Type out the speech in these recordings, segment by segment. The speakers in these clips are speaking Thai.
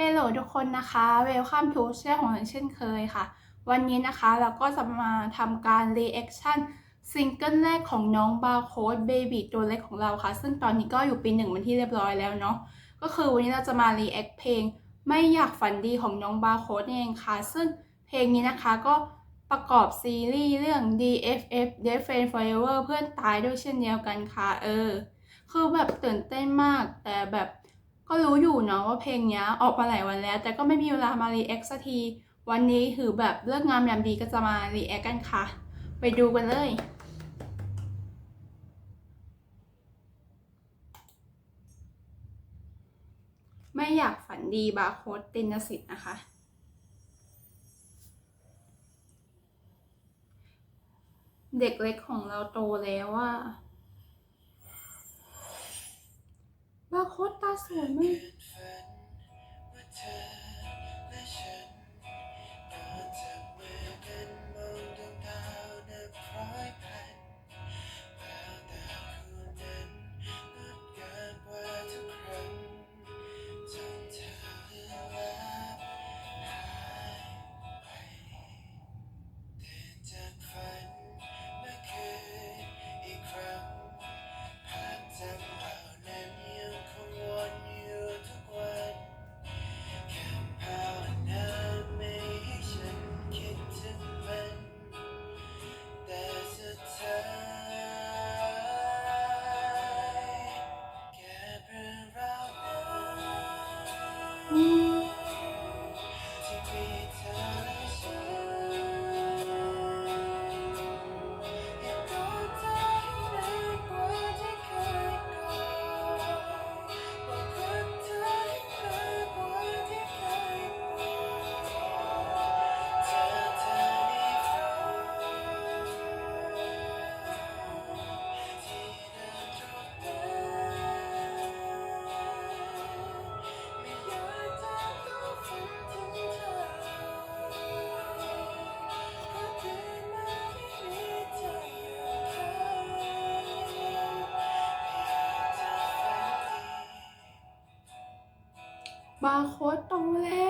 ฮลโหลทุกคนนะคะเวลคัมทูเช่ของเราเช่นเคยค่ะ วันนี้นะคะเราก็จะมาทำการรีแอคชั่นซิงเกิลแรกของน้องบาร์โค้ดเบบีตัวเล็กของเราค่ะ ซึ่งตอนนี้ก็อยู่ปีหนึ่งเป็นที่เรียบร้อยแล้วเนาะก็คือวันนี้เราจะมารีแอคเพลงไม่อยากฝันดีของน้องบาร์โค้ดเองค่ะ ซึ่งเพลงนี้นะคะก็ประกอบซีรีส์เรื่อง DFF Dead Friend Forever เพื่อนตายด้วยเช่นเดียวกันค่ะ เออ คือแบบตื่นเต้นมากแต่แบบ ก็รู้อยู่เนาะว่าเพลงเนี้ยออกมาหลายวันแล้ว แต่ก็ไม่มีเวลามารีแอคสักที วันนี้ถือแบบเลิกงามยามดีก็จะมารีแอคกันค่ะ ไปดูกันเลย ไม่อยากฝันดีบาร์โค้ดตินสิทธิ์นะคะ เด็กเล็กของเราโตแล้วว่า บาร์โค้ดตาสวยมากจาก บาร์โค้ดตรงแล้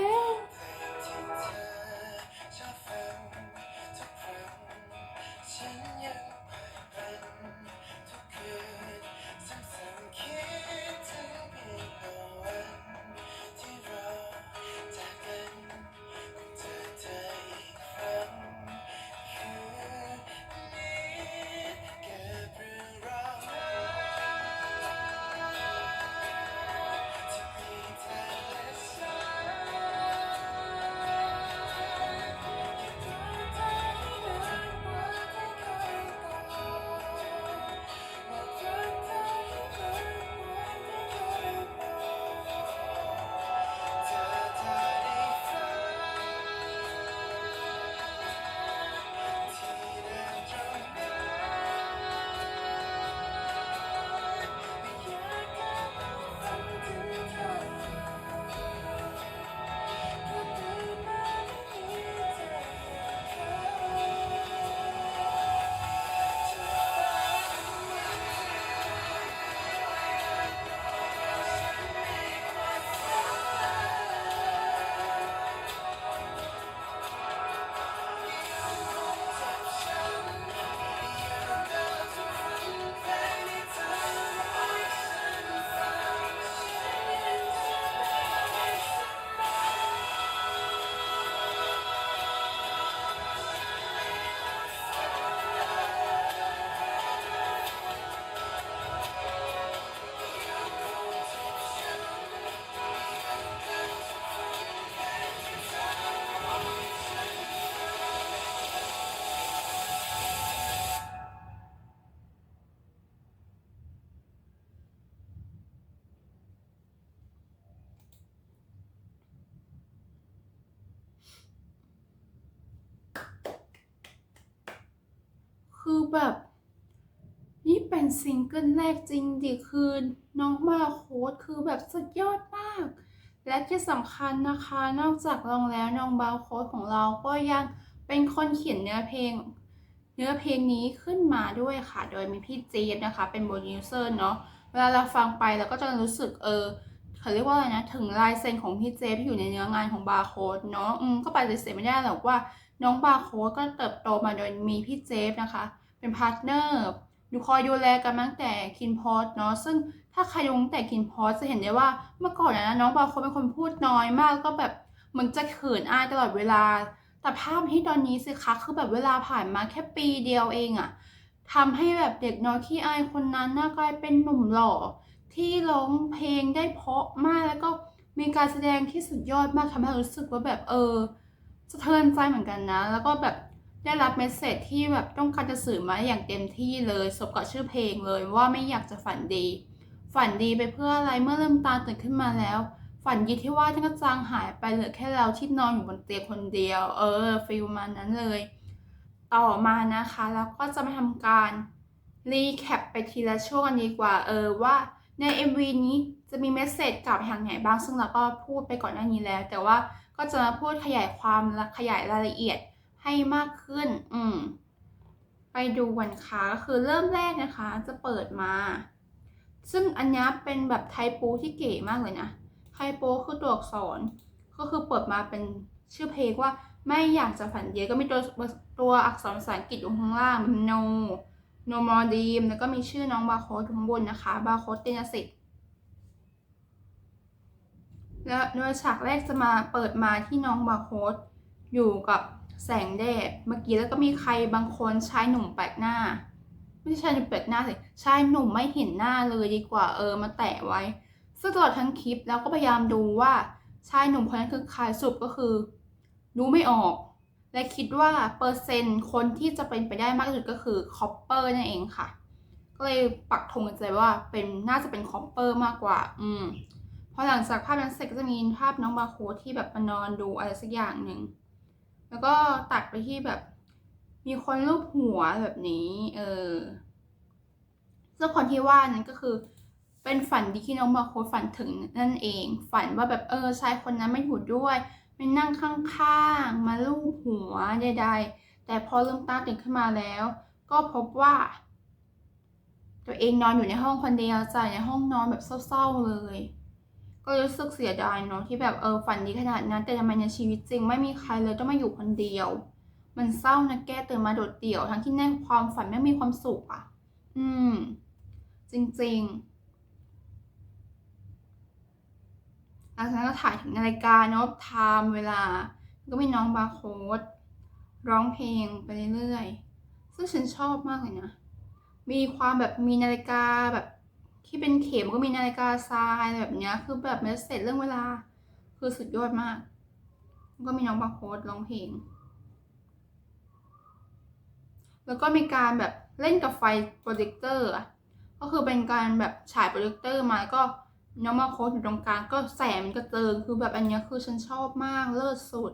แบบ นี่เป็นซิงเกิลแรกจริงดิคือน้องมาโค้ดคือแบบสุดยอดมาก และที่สำคัญนะคะ นอกจากร้องแล้วน้องบาโค้ดของเราก็ยังเป็นคนเขียนเนื้อเพลง เนื้อเพลงนี้ขึ้นมาด้วยค่ะ โดยมีพี่จีดนะคะ เป็นโปรดิวเซอร์เนาะเวลาเราฟังไปเราก็จะรู้สึกเออเขาเรียกว่าอะไรนะ ถึงลายเซ็นของพี่เจฟที่อยู่ในเนื้องานของบาร์โค้ดเนาะอืมก็ปฏิเสธไม่ได้หรอกว่า น้องบาร์โค้ดก็เติบโตมาโดยมีพี่เจฟนะคะ เป็นพาร์ทเนอร์ดูคอยดูแลกันตั้งแต่คินพอสเนาะซึ่งถ้าใครดูตั้งแต่คินพอสจะเห็นได้ว่าเมื่อก่อนนะน้องบาโคเป็นคนพูดน้อยมากก็แบบเหมือนจะเขินอายตลอดเวลา แต่ภาพที่ตอนนี้สิคะคือแบบเวลาผ่านมาแค่ปีเดียวเองอะทำให้แบบเด็กน้อยขี้อายคนนั้นน่ากลายเป็นหนุ่มหล่อที่ร้องเพลงได้เพราะมากแล้วก็มีการแสดงที่สุดยอดมากทำให้รู้สึกว่าแบบเออสะเทือนใจเหมือนกันนะ แล้วก็แบบ ได้รับเมสเซจที่แบบต้องการจะสื่อมาอย่างเต็มที่เลยสมกับชื่อเพลงเลยว่าไม่อยากจะฝันดี ฝันดีไปเพื่ออะไรเมื่อเริ่มตาตื่นขึ้นมาแล้ว ฝันดีที่ว่าที่ก็จางหายไปเหลือแค่เราที่นอนอยู่บนเตียงคนเดียว เออฟีลมานั้นเลย ต่อมานะคะแล้วก็จะมาทำการรีแคปไปทีละช่วงกันดีกว่า เออว่าใน MV นี้จะมีเมสเซจกลับทางไหนบ้างซึ่งเราก็พูดไปก่อนหน้านี้แล้ว แต่ว่าก็จะมาพูดขยายความและขยายรายละเอียด ให้มากขึ้น อืม ไปดูกันค่ะก็คือเริ่มแรกนะคะ จะเปิดมา ซึ่งอันนี้เป็นแบบไทโปที่เก๋มากเลยนะ ไทโปคือตัวอักษร ก็คือเปิดมาเป็นชื่อเพลงว่าไม่อยากจะฝันเดียวก็มีตัวตัวอักษรภาษาอังกฤษอยู่ข้างล่าง no no more dream แล้วก็มีชื่อน้องบาโค้ดอยู่ข้างบนนะคะ บาโค้ดตินสิทธิ์แล้วโดยฉากแรกจะมาเปิดมาที่น้องบาโค้ดอยู่กับ แสงแดดเมื่อกี้แล้วก็มีใครบางคนชายหนุ่มแปลกหน้า ไม่ใช่ชายหนุ่มแปลกหน้าสิชายหนุ่มไม่เห็นหน้าเลยดีกว่าเออมาแตะไว้ ซึ่งตลอดทั้งคลิปแล้วก็พยายามดูว่าชายหนุ่มคนนั้นคือใครสรุปก็คือ รู้ไม่ออก และคิดว่าเปอร์เซ็นต์คนที่จะเป็นไปได้มากที่สุดก็คือคอปเปอร์นั่นเองค่ะ ก็เลยปักธงกันใจว่าเป็นน่าจะเป็นคอปเปอร์มากกว่า อืมพอหลังจากภาพนั้นเสร็จก็จะมีภาพน้องบาโคที่แบบมานอนดูอะไรสักอย่างหนึ่ง แล้วก็ตัดไปที่แบบ มีคนรูปหัวแบบนี้ เออซึ่งคนที่ว่านั้นก็คือ เป็นฝันดีที่น้องบาโคฝันถึงนั่นเอง ฝันว่าแบบเออชายคนนั้นไม่อยู่ด้วยไม่นั่งข้างๆ มาลูบหัวใดๆ แต่พอลืมตาตื่นขึ้นมาแล้ว ก็พบว่า ตัวเองนอนอยู่ในห้องคนเดียวจ่ายในห้องนอนแบบเศร้าๆเลย ก็รู้สึกเสียดายเนาะที่แบบเออฝันดีขนาดนั้น แต่ทำไมในชีวิตจริง ไม่มีใครเลยต้องมาอยู่คนเดียว มันเศร้านะแกตื่นมาโดดเดี่ยว ทั้งที่ในความฝันไม่มีความสุขอะ อืม จริงๆหลังจากนั้นก็ถ่ายถึงนาฬิกาเนาะไทม์เวลา ก็มีน้องบาร์โค้ดร้องเพลงไปเรื่อยๆซึ่งฉันชอบมากเลยนะ มีความแบบมีนาฬิกาแบบ เป็นเข็มก็มีนาฬิกาทรายแบบเนี้ย คือแบบเมสเซจเรื่องเวลา คือสุดยอดมาก ก็มีน้องบาโค้ดร้องเพลง แล้วก็มีการแบบเล่นกับไฟโปรเจคเตอร์ ก็คือเป็นการแบบฉายโปรเจคเตอร์มาก็น้องมาโค้ดอยู่ตรงกลางก็แสงมันกระเจิง คือแบบอันนี้คือฉันชอบมากเลิศสุด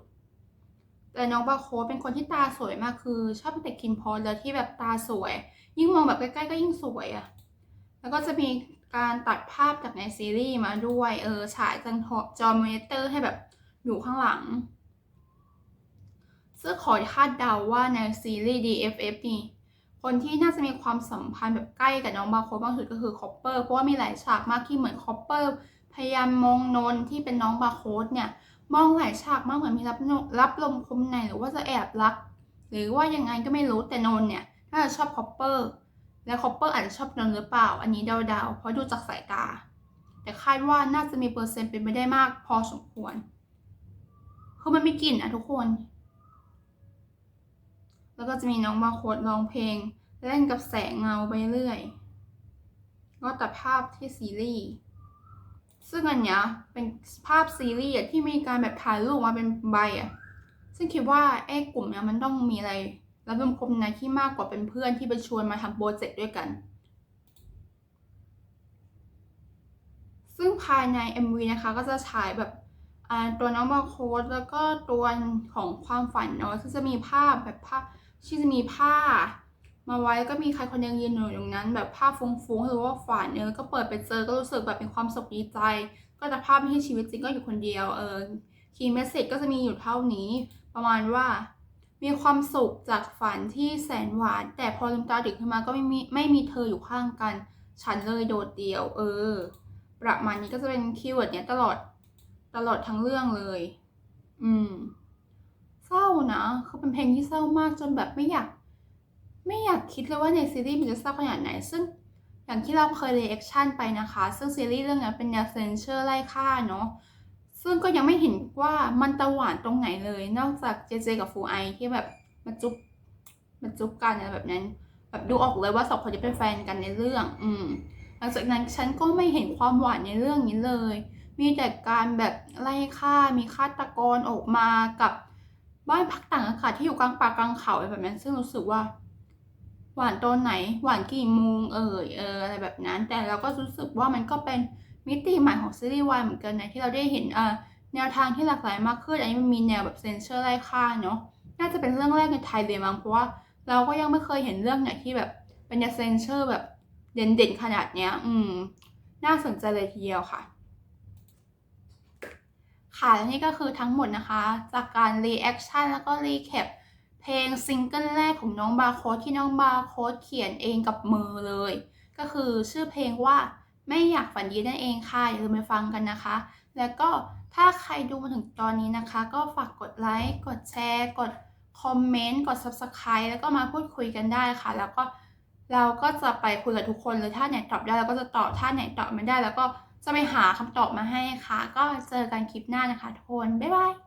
แต่น้องบาโค้ดเป็นคนที่ตาสวยมากคือ ชอบเป็นเด็กคินพอสแล้วที่แบบตาสวย ยิ่งมองแบบใกล้ๆก็ยิ่งสวยอะแล้วก็จะมี การตัดภาพจากในซีรีส์มาด้วยเออฉายจนจอมอนิเตอร์ให้แบบอยู่ข้างหลัง ซึ่งขอคาดเดาว่าในซีรีส์ DFF นี่คนที่น่าจะมีความสัมพันธ์แบบใกล้กับน้องบาโคบางสุดก็คือคอปเปอร์เพราะว่ามีหลายฉากมากที่เหมือนคอปเปอร์พยายามมองนนที่เป็นน้องบาโคสเนี่ยมองหลายฉากมากเหมือนมีรับรับลมคมในหรือว่าจะแอบรัก หรือว่ายังไงก็ไม่รู้แต่นนเนี่ยน่าจะชอบคอปเปอร์ และคอปเปอร์อาจจะชอบนนหรือเปล่า อันนี้เดาๆ เพราะดูจากสายตา แต่คาดว่าน่าจะมีเปอร์เซ็นต์เป็นไปได้มากพอสมควร คือมันมีกลิ่นอะทุกคน แล้วก็จะมีน้องบาโคดร้องเพลง เล่นกับแสงเงาไปเรื่อย ก็ตัดภาพที่ซีรีส์ ซึ่งอันเนี้ยเป็นภาพซีรีส์ที่มีการแบบถ่ายรูปมาเป็นใบอะซึ่งคิดว่าไอ้กลุ่มเนี้ยมันต้องมีอะไร แล้วเป็นคมในที่มากกว่าเป็นเพื่อนที่ไปชวนมาทำโปรเจกต์ด้วยกัน ซึ่งภายใน MV นะคะก็จะฉายแบบตัวน้องบาโค้ดแล้วก็ตัวของความฝันเนาะซึ่จะมีภาพแบบภาพที่จะมีผ้า มาไว้ก็มีใครคนหนึงยืนอยู่ตรงนั้น แบบภาพฟุ้งๆหรือว่าฝันเออก็เปิดไปเจอก็รู้สึกแบบเป็นความสุขดีใจ ก็จะภาพไม่ใช่ชีวิตจริงก็อยู่คนเดียวเออคีย์เมสเซจก็จะมีอยู่เท่านี้ ประมาณว่า มีความสุขจากฝันที่แสนหวาน แต่พอลืมตาดึกขึ้นมาก็ไม่มีไม่มีเธออยู่ข้างกัน ฉันเลยโดดเดี่ยว เออ ประมาณนี้ก็จะเป็นคีย์เวิร์ดเนี้ยตลอดตลอดทั้งเรื่องเลย อืม เศร้านะคือเป็นเพลงที่เศร้ามากจนแบบไม่อยาก ไม่อยากคิดเลยว่าในซีรีส์มันจะเศร้าขนาดไหน ซึ่งอย่างที่เราเคยเรีแอคชั่นไปนะคะ ซึ่งซีรีส์เรื่องนี้เป็นแนวเซนเชอร์ไล่ฆ่าเนาะ ซึ่งก็ยังไม่เห็นว่ามันตะหวานตรงไหนเลย นอกจากเจเจกับฟูไอที่แบบมาจุ๊บมาจุ๊บกันอะไรแบบนั้น แบบดูออกเลยว่าสองคนจะเป็นแฟนกันในเรื่อง อืมหลังจากนั้นฉันก็ไม่เห็นความหวานในเรื่องนี้เลย มีแต่การแบบไล่ฆ่ามีฆาตกรออกมากับบ้านพักต่างอากาศที่อยู่กลางป่ากลางเขาอะไรแบบนั้น ซึ่งรู้สึกว่า หวานตอนไหน หวานกี่โมงเอ่ยเอออะไรแบบนั้น แต่เราก็รู้สึกว่ามันก็เป็น มิติใหม่ของซีรีส์วายเหมือนกันนะที่เราได้เห็นแนวทางที่หลากหลายมากขึ้น อันนี้มันมีแนวแบบเซนเซอร์ไล่ฆ่าเนาะน่าจะเป็นเรื่องแรกในไทยเลยมั้งเพราะว่าเราก็ยังไม่เคยเห็นเรื่องไหนที่แบบเป็นเซนเซอร์แบบเด่นๆขนาดเนี้ย อืม น่าสนใจเลยทีเดียวค่ะ ค่ะและนี่ก็คือทั้งหมดนะคะ จากการรีแอคชั่นแล้วก็รีแคปเพลงซิงเกิลแรกของน้องบาร์โค้ดที่น้องบาร์โค้ดเขียนเองกับมือเลย ก็คือชื่อเพลงว่า ไม่อยากฝันดีนั่นเองค่ะ อย่าลืมไปฟังกันนะคะ แล้วก็ถ้าใครดูมาถึงตอนนี้นะคะ ก็ฝากกดไลค์ กดแชร์ กดคอมเมนต์ กด Subscribe แล้วก็มาพูดคุยกันได้ค่ะ แล้วก็เราก็จะไปคุยกับทุกคนเลยถ้าไหนตอบได้เราก็จะตอบถ้าไหนตอบไม่ได้ แล้วก็จะไปหาคำตอบมาให้ค่ะ ก็เจอกันคลิปหน้านะคะทุกคน บ๊ายบาย